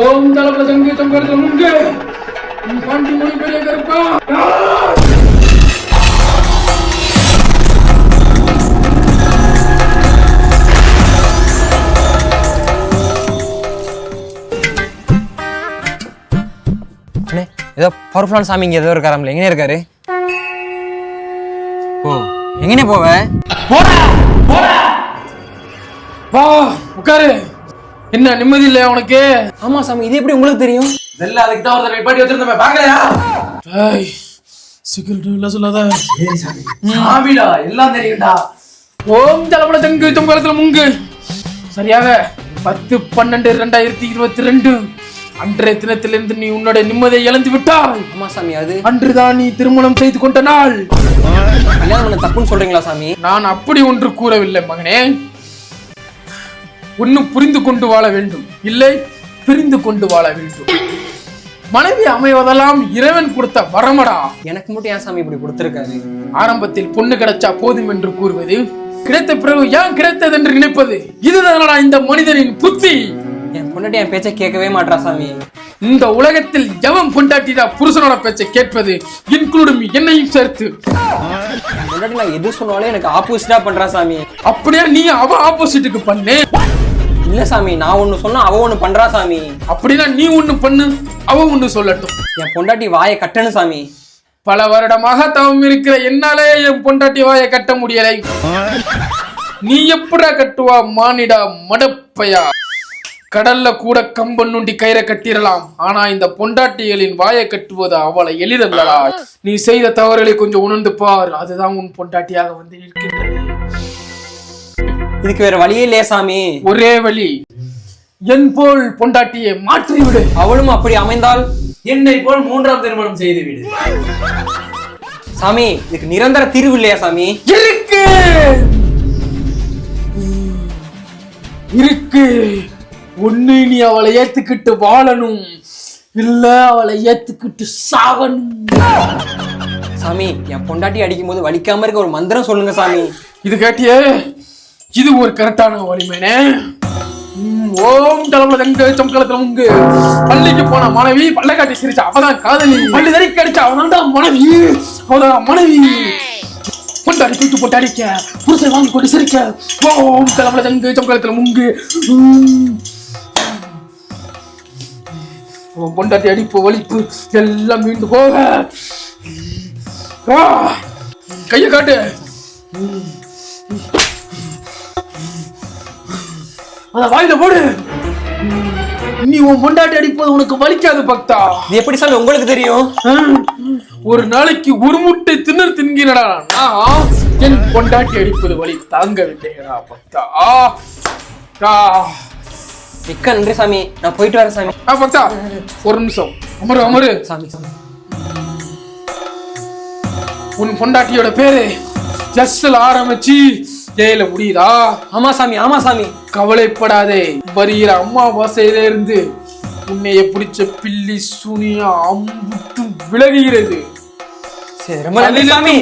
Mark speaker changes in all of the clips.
Speaker 1: ஓம் தளபதி தங்கு தங்கரத்துல முங்க நீ பாண்டி மொழி பெரிய கருப்பா?
Speaker 2: ஏதோ பவர்ஃபுல்லான சாமி இங்க ஏதோ இருக்காராம்ல எங்கனே இருக்காரு? ஓ எங்கனே போவ?
Speaker 1: வா உட்காரு. என்ன நிம்மதி இல்லையா உனக்கு?
Speaker 2: ஆமா சாமி இது எப்படி உங்களுக்கு தெரியும்?
Speaker 1: வெள்ள அதுக்கு தான் ஒருத்தர் நிப்பாட்டி வச்சிருந்தேன் பாக்கலையா ஏய் சிகரெட் இல்ல சொல்லாத.
Speaker 3: சாமிடா எல்லாம் தெரியும்டா.
Speaker 1: ஓம் தளபதி தங்கு தங்கரத்துல முங்கு. சரியாக பத்து பன்னெண்டு ரெண்டாயிரத்தி இருபத்தி ரெண்டு. அன்றைய தினத்திலிருந்து நீ உன்னுடைய நிம்மதியை இழந்து விட்டாய்.
Speaker 2: ஆமா சாமி அது.
Speaker 1: அன்றுதான் நீ திருமணம் செய்து கொண்ட நாள்.
Speaker 2: கல்யாணம் தப்புன்னு சொல்றீங்களா சாமி?
Speaker 1: நான் அப்படி ஒன்று கூறவில்லை மகனே. ஒன்னு புரிந்து கொண்டு வாழ வேண்டும். இல்லை பிரிந்து கொண்டு வாழ வேண்டும். மனைவி அமைவதெல்லாம் இறைவன் கொடுத்த வரமடா.
Speaker 2: எனக்கு மட்டும் ஏன் சாமி இப்படி கொடுத்துருக்காரு?
Speaker 1: ஆரம்பத்தில் பொண்ணு கிடைச்சா போதும் என்று கூறுவது கிடைத்த பிறகு ஏன் கிடைத்தது என்று நினைப்பது இதுதானடா இந்த மனிதனின் புத்தி.
Speaker 2: என் பொண்டாட்டி என் பேச்சை கேட்கவே மாட்றா சாமி.
Speaker 1: இந்த உலகத்தில் எவன் பொண்டாட்டிடா புருஷனோட பேச்சை கேட்பது இன்க்ளூடும் என்னையும் சேர்த்து.
Speaker 2: பொண்டாட்டி நான் எது சொன்னாலும் எனக்கு ஆப்போசிட்டா பண்றா சாமி.
Speaker 1: அப்படியே நீ அவ ஆப்போசிட்டுக்கு பண்ணு?
Speaker 2: இல்ல சாமி நான் ஒண்ணு சொன்னா அவ ஒண்ணு பண்றா சாமி.
Speaker 1: அப்படின்னா நீ ஒண்ணு பண்ணு அவ ஒண்ணு சொல்லட்டும்.
Speaker 2: என் பொண்டாட்டி வாயை கட்டணும் சாமி.
Speaker 1: பல வருடமாக தவம் இருக்கிற என்னாலே என் பொண்டாட்டி வாயை கட்ட முடியலை. நீ எப்படா கட்டுவா மானிடா மடப்பையா? கடல்ல கூட கம்பன் நுண்டி கயிறை கட்டிரலாம் ஆனா இந்த பொண்டாட்டிகளின் வாயை கட்டுவது அவளை எளிதல்லடா. நீ செய்த தவறுகளை கொஞ்சம் உணர்ந்து பார். அதுதான் உன் பொண்டாட்டியாக வந்து நிற்கின்றது.
Speaker 2: இதுக்கு வேற வழியே இல்லையா சாமி.
Speaker 1: ஒரே வழி என் போல் பொண்டாட்டியை மாற்றிவிடு.
Speaker 2: அவளும் அப்படி அமைந்தால்?
Speaker 3: என்னை போல் மூன்றாம் திருமணம் செய்து விடு
Speaker 2: சாமி இதுக்கு நிரந்தர தீர்வு இல்லையா சாமி?
Speaker 1: இருக்கு! இருக்கு! ஒண்ணு நீ அவளை ஏத்துக்கிட்டு வாழணும். இல்ல அவளை ஏத்துக்கிட்டு சாகணும்.
Speaker 2: சாமி என் பொண்டாட்டி அடிக்கும் போது வலிக்காம இருக்க ஒரு மந்திரம் சொல்லுங்க சாமி.
Speaker 1: இது கேட்டியே இது ஒரு கரெக்டான வலிமைனே. ஓம் தளபல தங்க சமக்கலத்துல முங்கு பள்ளிக்கு போன மனைவி பல்ல காட்டி சிரிச்சா அவதான் காதலி. பள்ளி தறி கடிச்ச அவதான் மனைவி. அவதான் மனைவி. கொண்டாடி தூக்கி போட்டு அடிக்க புருஷன் வாங்கி கொண்டு சிரிக்க. ஓம் தளபல தங்க சமக்கலத்துல முங்கு பொண்டாட்டி அடிப்பு வலிப்பு எல்லாம் மீண்டு போக. ஆ, கையை காட்டு. அத வாயில போடு. நீ உன் பொண்டாட்டி அடிப்பது உனக்கு வலிக்காது பக்தா.
Speaker 2: இது எப்படி சாமி உங்களுக்கு தெரியும்?
Speaker 1: ஒரு நாளைக்கு ஒரு முட்டை தின்னர் தின்கிறடா. நான் என் பொண்டாட்டி அடிப்பது வலி தாங்கவில்லைடா பக்தா. ஆ.
Speaker 2: மிக்க நன்றி சாமி. நான் போயிட்டு வரேன் சாமி.
Speaker 1: ஆ, பக்தா ஒரு நிமிஷம். அமரு அமரு.
Speaker 2: சாமி சாமி.
Speaker 1: உன் பொண்டாட்டியோட பேரு எஸ்ல ஆரம்பிச்சு ஏல முடியுதா?
Speaker 2: ஆமா சாமி ஆமா சாமி.
Speaker 1: கவலைப்படாதே. வருகிற அம்மாவாசையில இருந்து உன்னைய பிடிச்ச பில்லி சுனியா அம்புட்டு விலகுகிறது.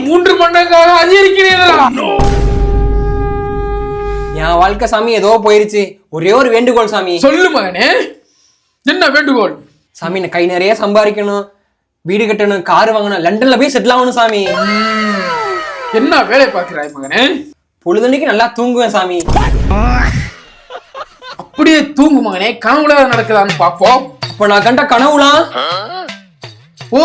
Speaker 1: மூன்று மடங்காக அதிகரிக்கிறீர்களா?
Speaker 2: என் வாழ்க்கை சாமி ஏதோ போயிருச்சு. ஒரே ஒரு வேண்டுகோள் சாமி.
Speaker 1: சொல்லு மகனே. என்ன வேண்டுகோள்?
Speaker 2: சாமி நான் கை நிறைய சம்பாதிக்கணும். வீடு கட்டணும் கார் வாங்கணும் லண்டன்ல போய் செட்டில் ஆகணும் சாமி.
Speaker 1: என்ன வேலை பார்க்கிறாய் மகனே?
Speaker 2: பொழுதன்னைக்கு நல்லா தூங்குவேன் சாமி.
Speaker 1: அப்படியே தூங்கு மகனே கனவுல நடக்குதான்னு பார்ப்போம்.
Speaker 2: அப்ப நான் கண்ட கனவுலாம்
Speaker 1: ஓ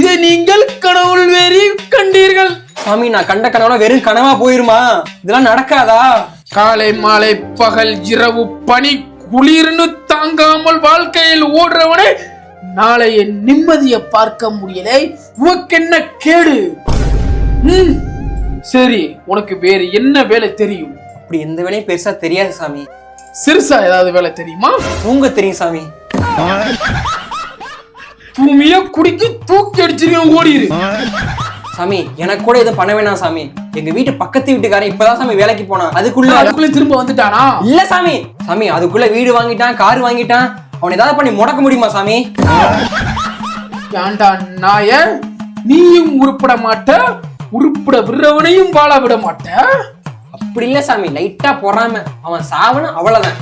Speaker 1: இதை நீங்கள் கனவுள் வேறி கண்டீர்கள்.
Speaker 2: சாமி நான் கண்ட கனவுலாம் வெறும் கனவா போயிருமா? இதெல்லாம் நடக்காதா?
Speaker 1: காலை மாலை பகல் இரவு பனி குளிர்னு தாங்காமல் வாழ்க்கையில் ஓடுறவனே நாளைய நிம்மதியை பார்க்க முடியலை. உனக்கு என்ன கேடு? ம், சரி உனக்கு வேறு என்ன வேலை தெரியும்?
Speaker 2: அப்படி எந்த வேலையும் பெருசா தெரியாது சாமி.
Speaker 1: சிறுசா ஏதாவது வேலை தெரியுமா?
Speaker 2: தூங்க தெரியும் சாமி.
Speaker 1: தூமிய குடிக்கு தூக்கி அடிச்சிருக்கேன் ஓடிரு
Speaker 2: சாமி எனக்கு கூட எதுவும் பண்ண வேணாம் சாமி. எங்க வீட்டு பக்கத்து வீட்டுக்காரன் இப்பதான் சாமி வேலைக்கு போனான். அதுக்குள்ள
Speaker 1: அதுக்குள்ள திரும்ப வந்துட்டானா?
Speaker 2: இல்ல சாமி. சாமி அதுக்குள்ள வீடு வாங்கிட்டான் கார் வாங்கிட்டான். அவன் ஏதாவது பண்ணி முடக்க முடியுமா சாமி?
Speaker 1: ஏன்டா நாய நீயும் உருப்பட மாட்ட? உருப்பட விடுறவனையும் வாழ விட மாட்ட.
Speaker 2: அப்படி இல்ல சாமி லைட்டா பொறாம. அவன் சாவணும் அவ்வளவுதான்.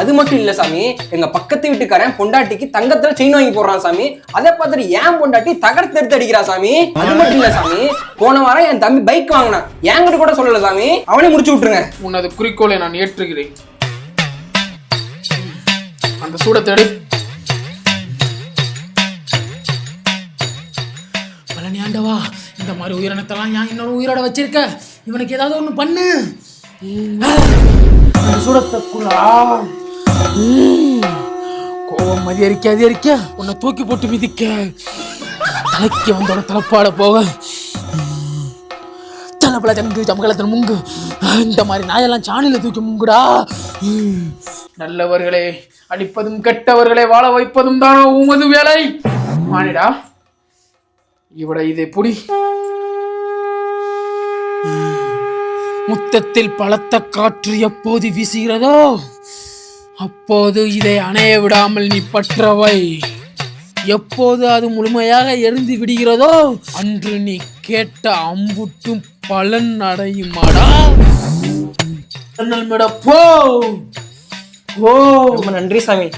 Speaker 2: அது மட்டும் இல்ல சாமி எங்க பக்கத்து வீட்டுக்காரன் பொண்டாட்டிக்கு தங்கத்துல செயின் வாங்கி போடுறான் சாமி. அதை பார்த்துட்டு ஏன் பொண்டாட்டி தகரத்தை எடுத்து அடிக்கிறா சாமி. அது மட்டும் இல்ல சாமி போன வாரம் என் தம்பி பைக் வாங்கினான். என்கிட்ட கூட சொல்லல சாமி. அவனே முடிச்சு விட்டுருங்க.
Speaker 1: உனது குறிக்கோளை நான் ஏற்றுகிறேன். அந்த சூடத்தை எடு இந்த மாதிரி உயிரினத்தெல்லாம் ஏன் இன்னொரு உயிரோட வச்சிருக்க? இவனுக்கு ஏதாவது ஒன்று பண்ணு. அந்த சூடத்தை மதி அரிக்க அதிகரிக்க அதிகரிக்க உன்னை தூக்கி போட்டு மிதிக்க. தலைக்கு வந்தோட தலைப்பாட போக. தலைப்பல தங்கு ஜமகலத்தில் முங்கு. இந்த மாதிரி நாயெல்லாம் சாணியில தூக்கி முங்குடா. நல்லவர்களே அடிப்பதும் கெட்டவர்களை வாழ வைப்பதும் தான் உமது வேலை. மானிடா. இவட இதை புடி. முத்தத்தில் பலத்த காற்று எப்போது வீசுகிறதோ அப்போது இதை அணைய விடாமல் நீ பற்றவை. எப்போது அது முழுமையாக எரிந்து விடுகிறதோ அன்று நீ கேட்ட அம்புட்டும் பலன் அடையுமாடா. போ! ஓ
Speaker 2: நன்றி சாமி.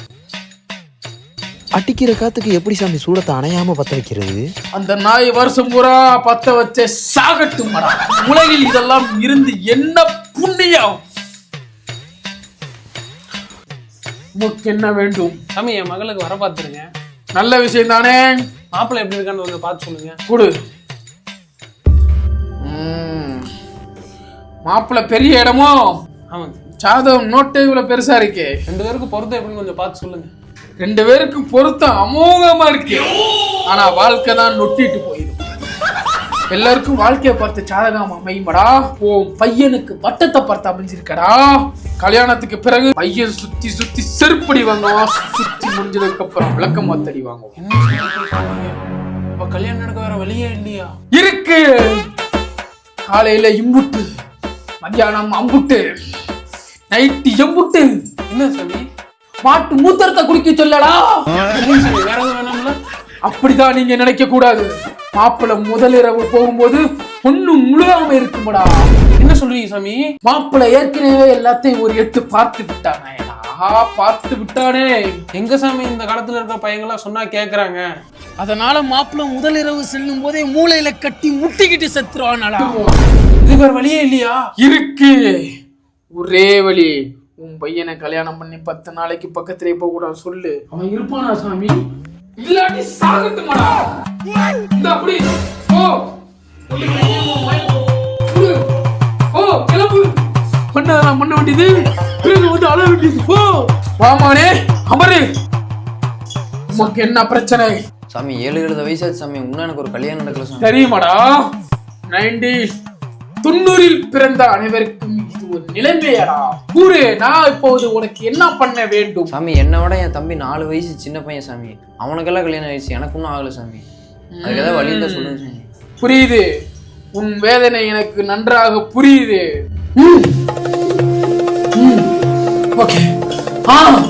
Speaker 4: அடிக்கிற காத்துக்கு எப்படி சாமி சூடத்தை அணையாம பத்த வைக்கிறது
Speaker 1: அந்த நாய் வருஷம் பூரா பத்த வச்ச சாகட்டுமாடா உலகில் இதெல்லாம் இருந்து என்ன புண்ணியம்? உமக்கு என்ன வேண்டும்?
Speaker 5: சாமி என் மகளுக்கு வர பார்த்துருங்க.
Speaker 1: நல்ல விஷயம் தானே?
Speaker 5: மாப்பிள்ளை எப்படி இருக்கான்னு வந்து பார்த்து சொல்லுங்க.
Speaker 1: கொடு. மாப்பிள்ளை பெரிய இடமோ?
Speaker 5: ஆமாங்க.
Speaker 1: சாதகம் நோட்டே இவ்வளவு பெருசா இருக்கே.
Speaker 5: ரெண்டு பேருக்கு பொறுத்த எப்படின்னு கொஞ்சம் பார்த்து சொல்லுங்க.
Speaker 1: ரெண்டு பேருக்கும் பொருத்தம் அமோகமா இருக்கு. ஆனா வாழ்க்கை தான் நொட்டிட்டு போயிடும் எல்லாருக்கும் வாழ்க்கையை பார்த்து சாதகம் அமையுமடா? ஓ பையனுக்கு பட்டத்தை பார்த்து அமைஞ்சிருக்கடா. கல்யாணத்துக்கு பிறகு பையன் சுத்தி சுத்தி செருப்படி வாங்குவான். சுத்தி முடிஞ்சதுக்கு அப்புறம் விளக்கம் மாத்தடி
Speaker 5: சொன்னீங்க? அப்ப கல்யாணம் நடக்க வேற வழியே இல்லையா?
Speaker 1: இருக்கு. காலையில இம்புட்டு மத்தியானம் அம்புட்டு நைட்டு எம்புட்டு.
Speaker 5: என்ன சாமி
Speaker 1: மாட்டு மூத்திரத்தை குடிக்க சொல்லடா. அப்படிதான் நீங்க நினைக்க கூடாது மாப்பிள்ளை முதலிரவு போகும்போது பொண்ணு முழுகாம இருக்குமடா.
Speaker 5: என்ன சொல்றீங்க சாமி?
Speaker 1: மாப்பிள்ளை ஏற்கனவே எல்லாத்தையும் ஒரு எட்டு பார்த்து விட்டானே. பார்த்து விட்டானே.
Speaker 5: எங்க சாமி இந்த காலத்துல இருக்க பையங்களாம் சொன்னா கேக்குறாங்க?
Speaker 1: அதனால மாப்பிள்ளை முதலிரவு செல்லும் போதே மூளையில கட்டி முட்டிக்கிட்டு செத்துருவானடா
Speaker 5: இதுக்கு வேற வழியே இல்லையா?
Speaker 1: இருக்கு. ஒரே வழி. உன் பையனை கல்யாணம் பண்ணி பத்து நாளைக்கு பக்கத்திலே போக கூடாது சொல்லு. அவன் இருப்பானா சாமி? இல்லாட்டி சாகட்டுமாடா? இந்த அப்படி. குடு. போ கிளம்பு. பண்ணதான் பண்ண வேண்டியது. பிறகு வந்து அழ வேண்டியது. போ. வாமானே அமரு. உமக்கு என்ன பிரச்சனை?
Speaker 4: சாமி ஏழு எழுத வயசாச்சு சாமி. இன்னும் எனக்கு ஒரு கல்யாணம் நடக்கல சாமி.
Speaker 1: தெரியுமாடா? நைன்டி தொண்ணூறில் பிறந்த அனைவருக்கும் இது ஒரு நிலைமையாடா. கூறு நான் இப்போது உனக்கு என்ன பண்ண வேண்டும்?
Speaker 4: சாமி என்னை விட என் தம்பி நாலு வயசு சின்ன பையன் சாமி. அவனுக்கெல்லாம் கல்யாணம் ஆயிடுச்சு எனக்கு இன்னும் ஆகல சாமி. அதுக்கு ஏதாவது வழி இருந்தா சொல்லுங்க சாமி.
Speaker 1: புரியுது. உன் வேதனை எனக்கு நன்றாக புரியுது. ஓகே. ஆ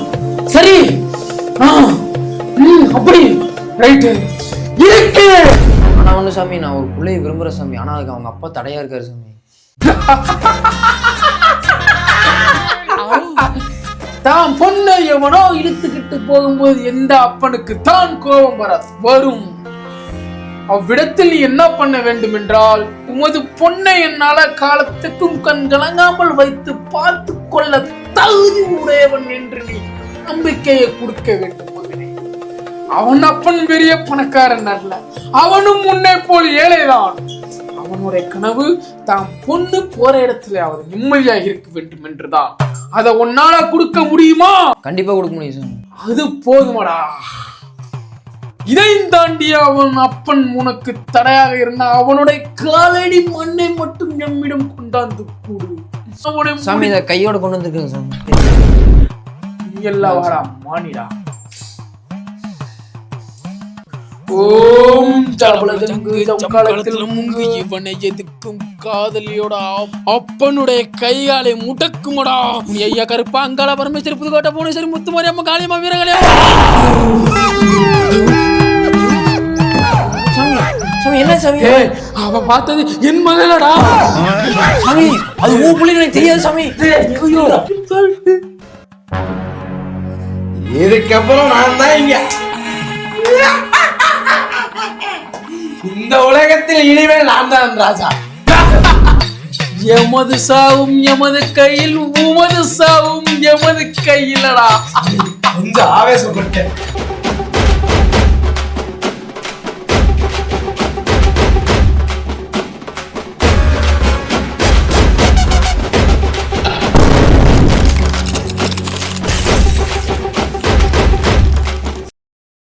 Speaker 1: சரி. ஆ. அப்படி. ரைட்டு. இருக்கு.
Speaker 4: நான் ஒன்று சாமி நான் ஒரு பிள்ளையை விரும்புகிற சாமி. ஆனா அதுக்கு அவங்க அப்பா தடையா இருக்காரு சாமி.
Speaker 1: தான் பொண்ணை எவனோ இழுத்துக்கிட்டு போகும்போது எந்த அப்பனுக்கு தான் கோபம் வர வரும்? அவ்விடத்தில் நீ என்ன பண்ண வேண்டும் என்றால் உமது பொண்ணை என்னால காலத்துக்கும் கண் கலங்காமல் வைத்து பார்த்து கொள்ள தகுதி உடையவன் என்று நீ நம்பிக்கையை கொடுக்க வேண்டும். அவன் அப்பன் பெரிய பணக்காரன் அல்ல. அவனும் முன்னே போல் ஏழைதான். அவனுடைய கனவு தான் பொண்ணு போற இடத்துல அவர் நிம்மதியாக இருக்க வேண்டும் என்றுதான். அதை உன்னால கொடுக்க முடியுமா?
Speaker 4: கண்டிப்பா கொடுக்க முடியும்
Speaker 1: அது போதுமடா. இதையும் தாண்டி அவன் அப்பன் உனக்கு தடையாக இருந்த அவனுடைய காலடி மண்ணை மட்டும் நம்மிடம் கொண்டாந்து கூடு.
Speaker 4: சாமி இதை கையோட கொண்டு வந்திருக்கேங்க சாமி.
Speaker 1: இங்கெல்லாம் வாடா மானிடா. ஓம் இவனை எதுக்கும் காதலியோட. அப்- அப்பனுடைய கைகாலை முடக்குமடா ஐயா கருப்பா அங்காள பரமேஸ்வரி புதுக்கோட்டை புவனேஸ்வரி முத்துமாரி அம்மா காளியம்மா
Speaker 4: சாமி என்ன சாமி?
Speaker 1: அவ பார்த்தது என் மகளடா.
Speaker 4: சாமி அது உன் பிள்ளைங்க எனக்கு தெரியாது சாமி.
Speaker 6: இதுக்கப்புறம் நான் தான் இங்க. இந்த உலகத்தில் இனிமேல் நான் தான் ராஜா.
Speaker 1: எமது சாவும் எமது கையில் உமது சாவும் எமது கையிலடா.
Speaker 6: கொஞ்சம் ஆவேசப்பட்டேன்.